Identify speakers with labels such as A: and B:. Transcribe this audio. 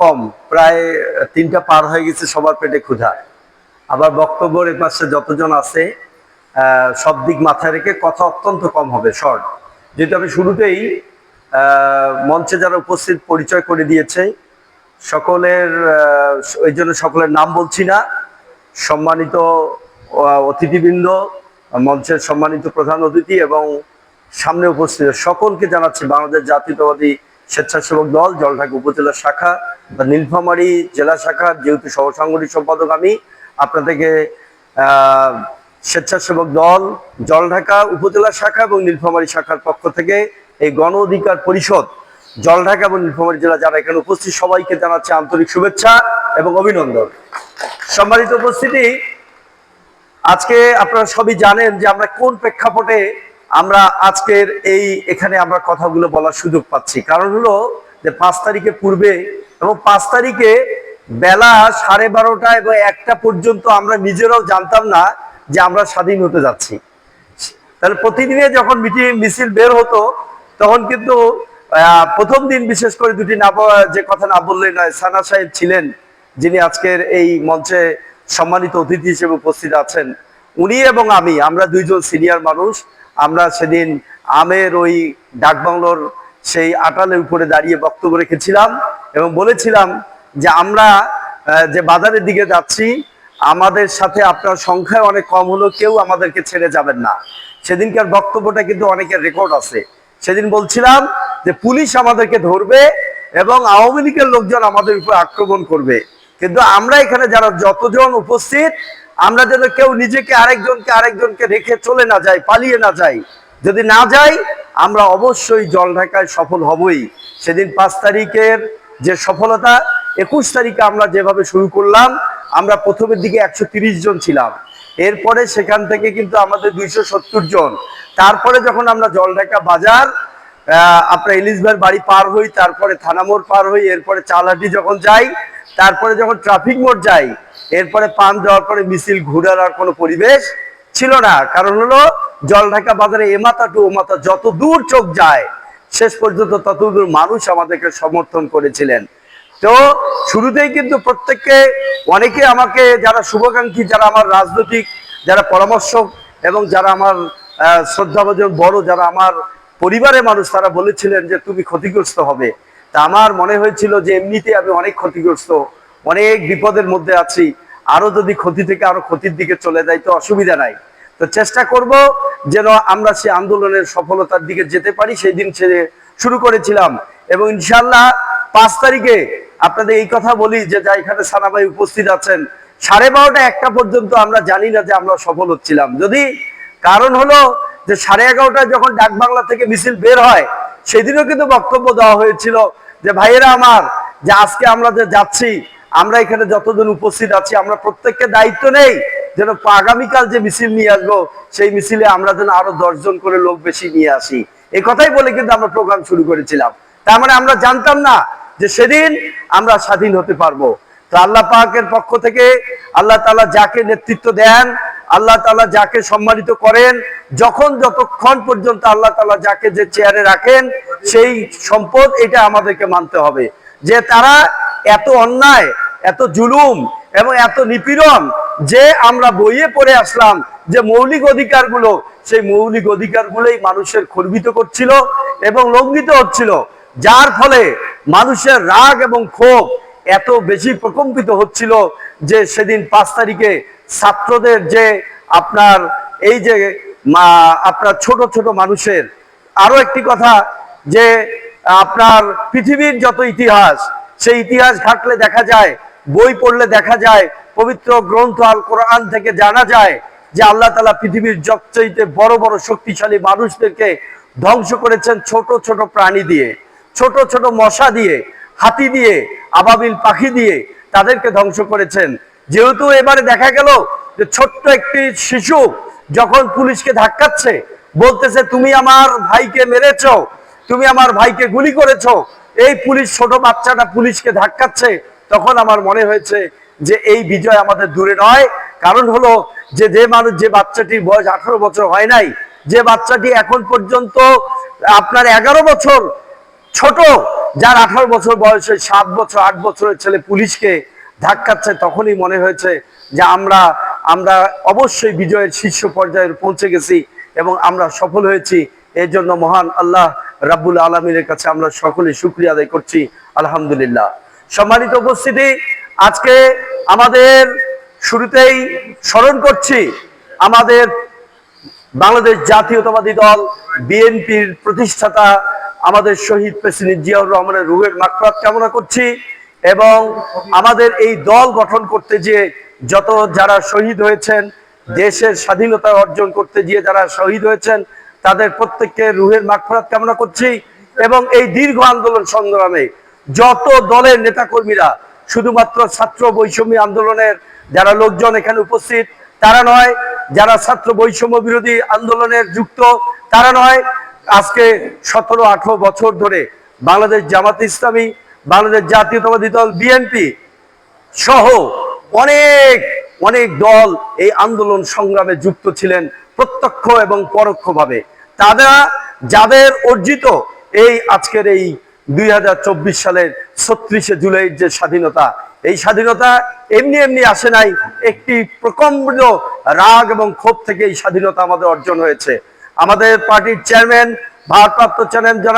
A: কম। প্রায় তিনটা পার হয়ে গেছে সবার পেটে ক্ষুধা। আবার বক্তব্যের এ পাশে যতজন আছে সব দিক মাথায় রেখে কথা অত্যন্ত কম হবে শর্ট যেহেতু আমি শুরুতেই মঞ্চে যারা উপস্থিত পরিচয় করে দিয়েছে, সকলের ওই জন্য সকলের নাম বলছি না। সম্মানিত অতিথিবৃন্দ, মঞ্চের সম্মানিত প্রধান অতিথি এবং সামনে উপস্থিত সকলকে জানাচ্ছি বাংলাদেশ জাতীয়তাবাদী স্বেচ্ছাসেবক দল, জলঢাকা উপজেলা শাখা বা নীলফামারী জেলা শাখার যেহেতু সহসাংগঠনিক সম্পাদক আমি, আপনাদেরকে স্বেচ্ছাসেবক দল, জলঢাকা উপজেলা শাখা এবং নীলফামারী শাখার পক্ষ থেকে এই গণ অধিকার পরিষদ, জলঢাকা এবং নীলফামারী জেলা যারা এখানে উপস্থিত, সবাইকে জানাচ্ছে আন্তরিক শুভেচ্ছা এবং অভিনন্দন। সম্মানিত উপস্থিতি, আজকে আপনারা সবই জানেন যে আমরা কোন প্রেক্ষাপটে আমরা আজকের এই এখানে আমরা কথাগুলো বলার সুযোগ পাচ্ছি। কারণ হলো যে পাঁচ তারিখে পূর্বে এবং পাঁচ তারিখে বেলা সাড়ে বারোটা এবং একটা পর্যন্ত আমরা নিজেরাও জানতাম না যে আমরা স্বাধীন হতে যাচ্ছি। তাহলে প্রতিদিনে যখন মিটিং, মিছিল বের হতো, তখন কিন্তু প্রথম দিন বিশেষ করে দুটি না যে কথা না বললে নয়, সানা সাহেব ছিলেন, যিনি আজকের এই মঞ্চে সম্মানিত অতিথি হিসেবে উপস্থিত আছেন। উনি এবং আমি, আমরা দুইজন সিনিয়র মানুষ আমরা সেদিন আমের ওই ডাকবাংলোর সেই আটালের উপরে দাঁড়িয়ে বক্তব্য রেখেছিলাম এবং বলেছিলাম যে আমরা যে বাজারের দিকে যাচ্ছি, আমাদের সাথে আপনার সংখ্যায় অনেক কম হলেও কেউ আমাদেরকে ছেড়ে যাবেন না। সেদিনকার বক্তব্যটা কিন্তু অনেকের রেকর্ড আছে। সেদিন বলছিলাম যে পুলিশ আমাদেরকে ধরবে এবং আওয়ামী লীগের লোকজন আমাদের উপর আক্রমণ করবে। কিন্তু আমরা এখানে যারা যতজন উপস্থিত আমরা যেন কেউ নিজেকে আরেকজনকে আরেকজনকে রেখে চলে না যাই পালিয়ে না যাই। যদি না যাই আমরা অবশ্যই জল ঢাকায় সফল হবই। সেদিন পাঁচ তারিখের যে সফলতা একুশ তারিখে আমরা যেভাবে শুরু করলাম আমরা প্রথমের দিকে একশো জন ছিলাম। এরপরে সেখান থেকে কিন্তু আমাদের দুইশো সত্তর জন। তারপরে যখন আমরা জলঢাকা বাজার আহ, আপনার ইলিশ বাড়ি পার হই তারপরে থানা মোড় পার হই এরপরে চালাটি যখন যাই তারপরে যখন ট্রাফিক মোড় যাই এরপরে পান দেওয়ার পরে মিছিল ঘুরার কোনো পরিবেশ ছিল না। কারণ হলো জল ঢাকা বাজারে এমাথা টু ওমাথা যত দূর চোখ যায়, শেষ পর্যন্ত ততদূর মানুষ আমাদেরকে সমর্থন করেছিলেন। তো শুরুতেই কিন্তু প্রত্যেককে, অনেকে আমাকে যারা শুভাকাঙ্ক্ষী, যারা আমার রাজনৈতিক, যারা পরামর্শক এবং যারা আমার শ্রদ্ধাভাজন বড়, যারা আমার পরিবারের মানুষ, তারা বলেছিলেন যে তুমি ক্ষতিগ্রস্ত হবে। তা আমার মনে হয়েছিল যে এমনিতে আমি অনেক ক্ষতিগ্রস্ত। অনেক বিপদের মধ্যে আছি। আরও যদি ক্ষতি থেকে আরও ক্ষতির দিকে চলে যাই তো অসুবিধা নাই। তো চেষ্টা করব যেন আমরা সেই আন্দোলনের সফলতার দিকে যেতে পারি, সেই দিন সে শুরু করেছিলাম। এবং ইনশাল্লাহ পাঁচ তারিখে আপনাদের এই কথা বলি যে যা এখানে সানাভাই উপস্থিত আছেন, সাড়ে বারোটা একটা পর্যন্ত আমরা জানি না যে আমরা সফল হচ্ছিলাম। যদি কারণ হলো যে সাড়ে এগারোটায় যখন ডাক বাংলা থেকে মিছিল বের হয়, সেদিনও কিন্তু বক্তব্য দেওয়া হয়েছিল যে, ভাইয়েরা আমার, যে আজকে আমরা যে যাচ্ছি আমরা এখানে যতজন উপস্থিত আছি, আমরা প্রত্যেককে দায়িত্ব নেই যেন আগামীকাল যে মিছিল নিয়ে আসব, সেই মিছিলে আমরা যেন আরও দশজন করে লোক বেশি নিয়ে আসি। এই কথাই বলে কিন্তু আমরা প্রোগ্রাম শুরু করেছিলাম। তার মানে আমরা জানতাম না যে সেদিন আমরা স্বাধীন হতে পারব। তো আল্লাহ পাকের পক্ষ থেকে আল্লাহ তালা যাকে নেতৃত্ব দেন, আল্লাহ তালা যাকে সম্মানিত করেন, যখন যতক্ষণ পর্যন্ত আল্লাহ তালা যাকে যে চেয়ারে রাখেন, সেই সম্পদ এটা আমাদেরকে মানতে হবে। যে তারা এত অন্যায় এত জুলুম এবং এত নিপীড়ন যে আমরা বইয়ে পড়ে আসলাম যে মৌলিক অধিকারগুলো, সেই মৌলিক অধিকারগুলোই মানুষের খর্বিত করছিল এবং লঙ্ঘিত হচ্ছিল। যার ফলে মানুষের রাগ এবং ক্ষোভ এত বেশি প্রকম্পিত হচ্ছিল যে সেদিন পাঁচ তারিখে ছাত্রদের যে আপনার এই যে আপনার ছোট ছোট মানুষের আরও একটি কথা যে আপনার পৃথিবীর যত ইতিহাস, সেই ইতিহাস ঘাটলে দেখা যায় বই পড়লে দেখা যায়, পবিত্র গ্রন্থ আল কোরআন থেকে জানা যায় যে আল্লাহ তালা পৃথিবীর সবচাইতে বড় বড় শক্তিশালী মানুষদেরকে ধ্বংস করেছেন ছোট ছোট প্রাণী দিয়ে, ছোট ছোট মশা দিয়ে, হাতি দিয়ে, আবাবিল পাখি দিয়ে তাদেরকে ধ্বংস করেছেন। যেহেতু এবারে দেখা গেল যে ছোট্ট একটি শিশু যখন পুলিশকে ধাক্কাচ্ছে, বলতেছে, তুমি আমার ভাইকে মেরেছো, তুমি আমার ভাইকে গুলি করেছ। এই পুলিশ, ছোট বাচ্চাটা পুলিশকে ধাক্কাচ্ছে তখন আমার মনে হয়েছে যে এই বিজয় আমাদের দূরে নয়। কারণ হলো যে যে মানুষ, যে বাচ্চাটির বয়স আঠারো বছর হয় নাই, যে বাচ্চাটি এখন পর্যন্ত আপনার এগারো বছর ছোট, যার আঠারো বছর বয়সে সাত বছর, আট বছরের ছেলে পুলিশকে ধাক্কাচ্ছে, তখনই মনে হয়েছে যে আমরা আমরা অবশ্যই বিজয়ের শীর্ষ পর্যায়ে পৌঁছে গেছি এবং আমরা সফল হয়েছি। এর জন্য মহান আল্লাহ রাব্বুল আলমিনের কাছে আমরা সকলে শুক্রিয়া আদায় করছি। আলহামদুলিল্লাহ। সম্মানিত উপস্থিতি, আজকে আমাদের শুরুতেই স্মরণ করছি আমাদের বাংলাদেশ জাতীয়তাবাদী দল, বিএনপির প্রতিষ্ঠাতা আমাদের শহীদ প্রেসিডেন্ট জিয়াউর রহমানের রুহের মাকফরাত কামনা করছি এবং আমাদের এই দল গঠন করতে যে যত যারা শহীদ হয়েছেন, দেশের স্বাধীনতা অর্জন করতে গিয়ে যারা শহীদ হয়েছেন, তাদের প্রত্যেককে রুহের মাকফরাত কামনা করছি এবং এই দীর্ঘ আন্দোলন সংগ্রামে যত দলের নেতাকর্মীরা, শুধুমাত্র ছাত্র বৈষম্য আন্দোলনের যারা লোকজন এখানে উপস্থিত, তারা নয়, যারা ছাত্র বৈষম্য বিরোধী আন্দোলনের যুক্ত, তারা নয়, আজকে সতেরো, আঠারো বছর ধরে বাংলাদেশ জামাত ইসলামী, বাংলাদেশ জাতীয়তাবাদী দল বিএনপি সহ অনেক অনেক দল এই আন্দোলন সংগ্রামে যুক্ত ছিলেন প্রত্যক্ষ এবং পরোক্ষভাবে। তারা যাদের অর্জিত এই আজকের এই দুই হাজার চব্বিশ সালের ছত্রিশে জুলাইয়ের যে স্বাধীনতা, এই স্বাধীনতা এমনি এমনি আসে নাই। একটি প্রকম্প রাগ এবং ক্ষোভ থেকে এই স্বাধীনতা আমাদের অর্জন হয়েছে। আমাদের পার্টির চেয়ারম্যান, ভারপ্রাপ্ত চেয়ারম্যান যারা